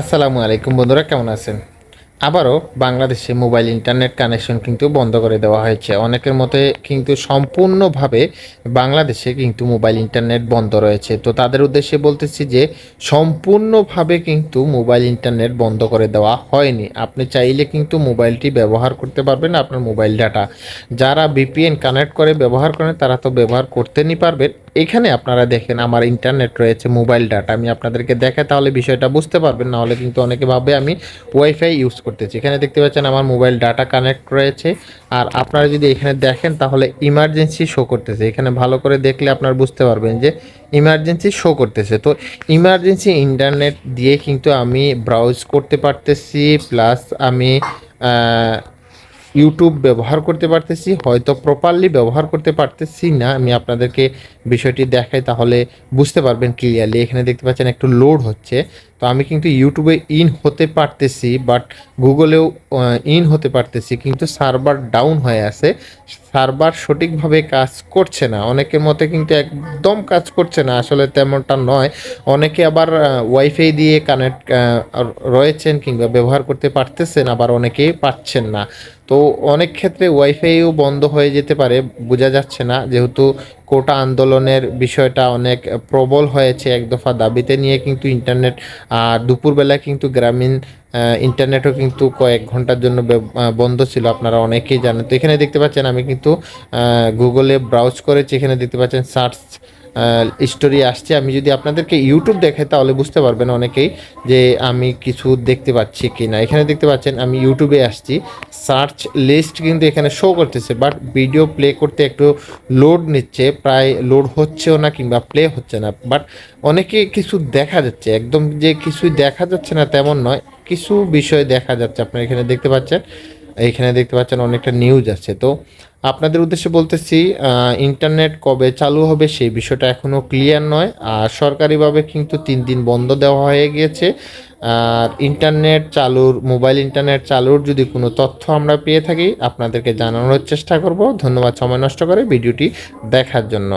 আসসালামু আলাইকুম বন্ধুরা, কেমন আছেন? আবারও বাংলাদেশে মোবাইল ইন্টারনেট কানেকশন কিন্তু বন্ধ করে দেওয়া হয়েছে। অনেকের মতে কিন্তু সম্পূর্ণভাবে বাংলাদেশে কিন্তু মোবাইল ইন্টারনেট বন্ধ রয়েছে। তো তাদের উদ্দেশ্যে বলতেছি যে, সম্পূর্ণভাবে কিন্তু মোবাইল ইন্টারনেট বন্ধ করে দেওয়া হয়নি। আপনি চাইলে কিন্তু মোবাইলটি ব্যবহার করতে পারবেন আপনার মোবাইল ডাটা। যারা বিপিএন কানেক্ট করে ব্যবহার করেন, তারা তো ব্যবহার করতেনই পারবেন। এখানে আপনারা দেখেন আমার ইন্টারনেট রয়েছে মোবাইল ডাটা আমি আপনাদেরকে দেখাই, তাহলে বিষয়টা বুঝতে পারবেন নাহলে কিন্তু অনেকে ভাবে আমি ওয়াইফাই ইউজ করতেছি। এখানে দেখতে পাচ্ছেন আমার মোবাইল ডাটা কানেক্ট রয়েছে, আর আপনারা যদি এখানে দেখেন, তাহলে ইমার্জেন্সি শো করতেছে। এখানে ভালো করে দেখলে আপনারা বুঝতে পারবেন যে ইমার্জেন্সি শো করতেছে। তো ইমার্জেন্সি ইন্টারনেট দিয়ে কিন্তু আমি ব্রাউজ করতে পারতেছি প্লাস আমি ইউটিউব ব্যবহার করতে পারতেছি, হয়তো প্রপারলি ব্যবহার করতে পারতেছি না। আমি আপনাদেরকে বিষয়টি দেখাই, তাহলে বুঝতে পারবেন ক্লিয়ারলি এখানে দেখতে পাচ্ছেন একটু লোড হচ্ছে। তো আমি কিন্তু ইউটিউবে ইন হতে পারতেছি বাট গুগলেও ইন হতে পারতেছি, কিন্তু সার্ভার ডাউন হয়ে আছে। সার্ভার সঠিকভাবে কাজ করছে না। অনেকের মতে কিন্তু একদম কাজ করছে না, আসলে তেমনটা নয়। অনেকে আবার ওয়াইফাই দিয়ে কানেক্ট রয়েছেন কিংবা ব্যবহার করতে পারতেছেন, আবার অনেকেই পারছেন না। তো অনেক ক্ষেত্রে ওয়াইফাইও বন্ধ হয়ে যেতে পারে, বোঝা যাচ্ছে না। যেহেতু কোটা আন্দোলনের বিষয়টা অনেক প্রবল হয়েছে এক দফা দাবিতে নিয়ে কিন্তু ইন্টারনেট আর দুপুরবেলা কিন্তু গ্রামীণ ইন্টারনেটও কিন্তু কয়েক ঘণ্টার জন্য বন্ধ ছিল। আপনারা অনেকেই জানেন। তো এখানে দেখতে পাচ্ছেন আমি কিন্তু গুগলে ব্রাউজ করেছি। এখানে দেখতে পাচ্ছেন সার্চ স্টোরি আসছে। আমি যদি আপনাদেরকে ইউটিউব দেখাই, তাহলে বুঝতে পারবেন অনেকেই যে আমি কিছু দেখতে পাচ্ছি কি না এখানে দেখতে পাচ্ছেন, আমি ইউটিউবে আসছি। সার্চ লিস্ট কিন্তু এখানে শো করতেছে বাট ভিডিও প্লে করতে একটু লোড নিচ্ছে। প্রায় লোড হচ্ছেও না কিংবা প্লে হচ্ছে না। বাট অনেকে কিছু দেখা যাচ্ছে। একদম যে কিছুই দেখা যাচ্ছে না তেমন নয়, কিছু বিষয় দেখা যাচ্ছে। আপনারা এখানে দেখতে পাচ্ছেন। এইখানে দেখতে পাচ্ছেন অনেকটা নিউজ আছে। তো আপনাদের উদ্দেশ্যে বলতেছি ইন্টারনেট কবে চালু হবে সেই বিষয়টা এখনও ক্লিয়ার নয়। আর সরকারিভাবে কিন্তু তিন দিন বন্ধ দেওয়া হয়ে গিয়েছে। আর ইন্টারনেট চালুর মোবাইল ইন্টারনেট চালুর যদি কোনো তথ্য আমরা পেয়ে থাকি, আপনাদেরকে জানানোর চেষ্টা করব। ধন্যবাদ, সময় নষ্ট করে ভিডিওটি দেখার জন্য।